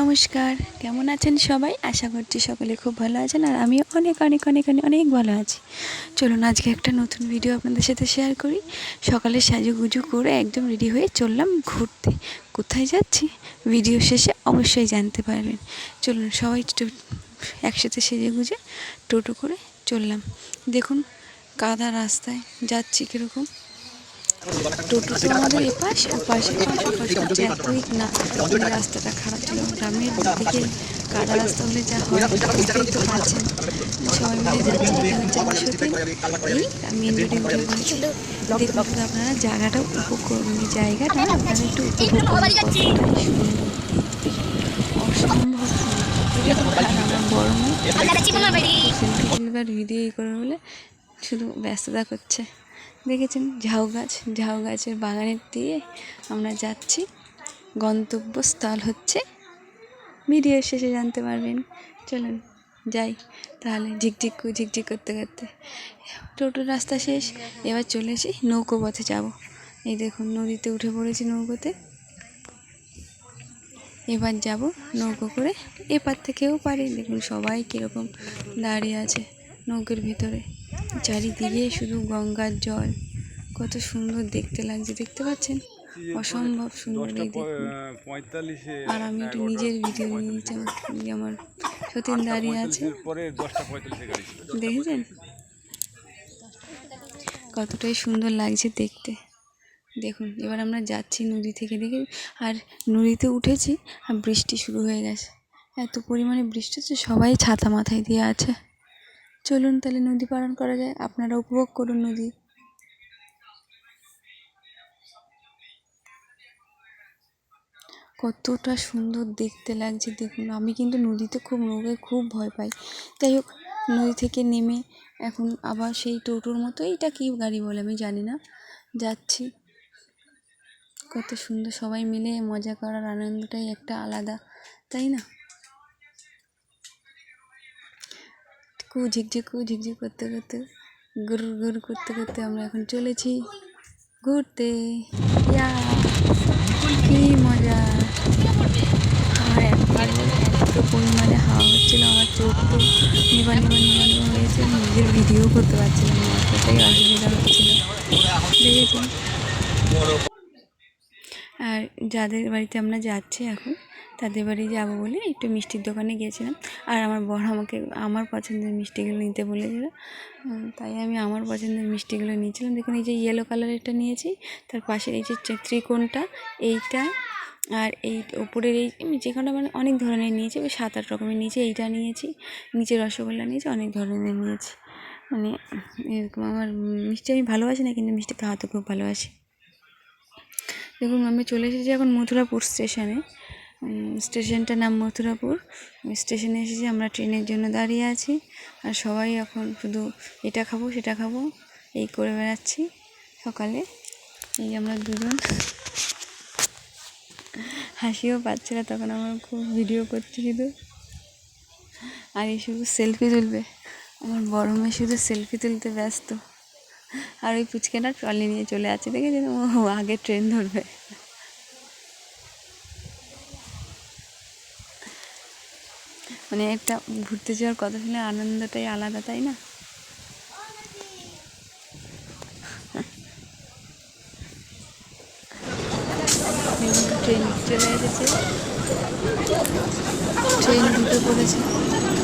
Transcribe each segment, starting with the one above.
নমস্কার। কেমন আছেন সবাই? আশা করছি সকলে খুব ভালো আছেন আর আমিও অনেক অনেক অনেক অনেক অনেক ভালো আছি। চলুন আজকে একটা নতুন ভিডিও আপনাদের সাথে শেয়ার করি। সকালে সাজুগুজু করে একদম রেডি হয়ে চললাম ঘুরতে। কোথায় যাচ্ছি? ভিডিও শেষে অবশ্যই জানতে পারবেন। চলুন সবাই একসাথে সেজে গুজে টোটো করে চললাম। দেখুন কাদা রাস্তায় যাচ্ছি কীরকম। টোটো আমাদের এপাশ হচ্ছে এতই না মানে রাস্তাটা খারাপ ছিল গ্রামের দিকে কাদা রাস্তা হলে যা হয় তো পারছেন সবাই মিলে এই মেন রোডে উঠে দেখুন আপনারা জায়গাটা উপভোগ করুন জায়গাটা আপনারা একটু উপভোগ করুন অসম্ভব ভিডিও ই করে বলে শুধু ব্যস্ততা করছে দেখেছেন? ঝাউ গাছ, ঝাউ গাছের বাগানের দিয়ে আমরা যাচ্ছি। গন্তব্যস্থল হচ্ছে ভিডিও শেষে জানতে পারবেন। চলুন, যাই তাহলে ঝিকঝিক ঝিকঝিক করতে করতে। টোটোর রাস্তা শেষ, এবার চলেছি নৌকো পথে যাব। এই দেখুন, নদীতে উঠে পড়েছি নৌকোতে। এবার যাব নৌকো করে এপার থেকেও পারি দেখুন সবাই কীরকম দাঁড়িয়ে আছে। নৌকের ভিতরে। চারিদিকে শুধু গঙ্গার জল। কত সুন্দর দেখতে লাগছে, দেখতে পাচ্ছেন? অসম্ভব সুন্দর আর আমি একটু নিজের ভিডিও নিয়েছি আমার সতীন দাঁড়িয়ে আছে। দেখেছেন? কতটাই সুন্দর লাগছে দেখতে। দেখুন, এবার আমরা যাচ্ছি নদী থেকে দেখে, আর নদীতে উঠেছি আর বৃষ্টি শুরু হয়ে গেছে। এত পরিমাণে বৃষ্টি হচ্ছে, সবাই ছাতা মাথায় দিয়ে আছে। চলুন তাহলে নদী পালন করা যায়। আপনারা উপভোগ করুন নদী। কতটা সুন্দর দেখতে লাগছে, দেখুন। আমি কিন্তু নদীতে খুব নৌকায় খুব ভয় পাই। যাই হোক, নদী থেকে নেমে এখন আবার সেই টোটোর মতো, এইটা কী গাড়ি বলে আমি জানি না, যাচ্ছি। কত সুন্দর সবাই মিলে মজা করার আনন্দটাই একটা আলাদা, তাই না? ঝিকঝিক কু ঝিকঝিক করতে করতে, গুর গুর করতে করতে আমরা এখন চলেছি ঘুরতে। ইয়া, কি মজা। এত পরিমাণে হাওয়া হচ্ছিল, আমার চোখ তো নিবা নিবা নিবা নিবা হয়েছে নিজের ভিডিও করতে পারছিলাম না, এতটাই অসুবিধা হচ্ছিল। দেখেছেন? আর যাদের বাড়িতে আমরা যাচ্ছি এখন, তাদের বাড়ি যাব বলে একটু মিষ্টির দোকানে গিয়েছিলাম। আর আমার বড় আমাকে, আমার পছন্দের মিষ্টিগুলো নিতে বলেছিল তাই আমি আমার পছন্দের মিষ্টিগুলো নিয়েছিলাম। দেখুন, এই যে ইয়েলো কালারেরটা নিয়েছি, তার পাশের এই যে ত্রিকোণটা, এইটা, আর এই ওপরের এই যে কোনটা মানে অনেক ধরনের নিয়েছি, ওই সাত আট রকমের নিয়েছি, এইটা নিয়েছি, নিচে রসগোল্লা নিয়েছি, অনেক ধরনের নিয়েছি। মানে এরকম আমার মিষ্টি আমি ভালোবাসি না, কিন্তু মিষ্টি খাওয়াতে খুব ভালোবাসি। দেখুন, আমি চলে এসেছি এখন মথুরাপুর স্টেশনে। স্টেশনটার নাম মথুরাপুর। স্টেশনে এসেছি, আমরা ট্রেনের জন্য দাঁড়িয়ে আছি। আর সবাই এখন শুধু এটা খাব, সেটা খাব, এই করে বেড়াচ্ছি সকালে। এই আমরা দুজন। হাসিও পাচ্ছে না, তখন আমার খুব ভিডিও করছি শুধু। আর এই শুধু সেলফি তুলবে। আমার বড় মেয়ে শুধু সেলফি তুলতে ব্যস্ত। আর ওই পুচকেটা ট্রলি নিয়ে চলে আছে দেখেছেন ও আগে ট্রেন ধরবে। মানে একটা ঘুরতে যাওয়ার কথা শুনে আনন্দটাই আলাদা, তাই না? ট্রেন চলে এসেছে। ট্রেন পড়েছে দেখুন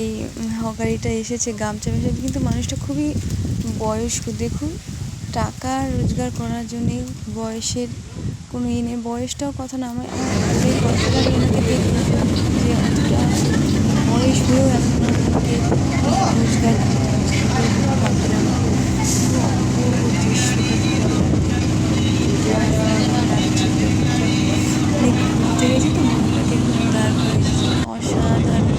এই হকারিটা এসেছে, গামছা বেসে কিন্তু মানুষটা খুবই বয়স্ক। দেখুন, টাকা রোজগার করার জন্যে বয়সের কোনো ইয়ে নেই। বয়সটাও কথা না আমার কতটা ওনাকে যে বয়স হয়েও এখন রোজগার ভাবলাম খুব অপূর্ব দৃশ্যটা অনেক ঘুরতে গেছি তো মনটা দেখুন তারপরে অসাধারণ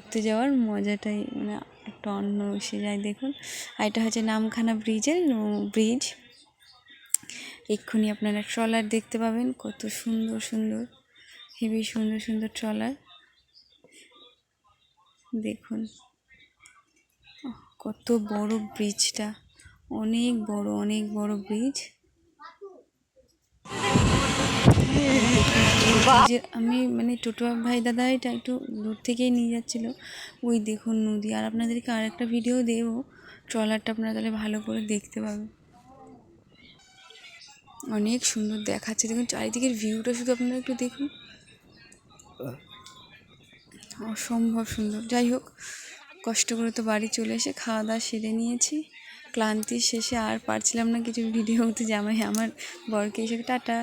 ঘুরতে যাওয়ার মজাটাই মানে একটা অন্য এসে যায় দেখুন। আর এটা হচ্ছে নামখানা ব্রিজের ব্রিজ। এক্ষুনি আপনারা ট্রলার দেখতে পাবেন, কত সুন্দর সুন্দর হেবি সুন্দর সুন্দর ট্রলার। দেখুন কত বড় ব্রিজটা, অনেক বড় অনেক বড় ব্রিজ। যে আমি মানে টোটো ভাই দাদা এটা একটু দূর থেকেই নিয়ে যাচ্ছিল। ওই দেখুন নদী। আর আপনাদেরকে আর একটা ভিডিও দেবো। ট্রলারটা আপনারা তাহলে ভালো করে দেখতে পাবেন। অনেক সুন্দর দেখাচ্ছে। দেখুন, চারিদিকের ভিউটা শুধু আপনারা একটু দেখুন। অসম্ভব সুন্দর। যাই হোক, কষ্ট করে তো বাড়ি চলে এসে খাওয়া দাওয়া সেরে নিয়েছি। ক্লান্তির শেষে আর পারছিলাম না কিছু ভিডিও হতে জামাই আমার বরকে এসে টাটা।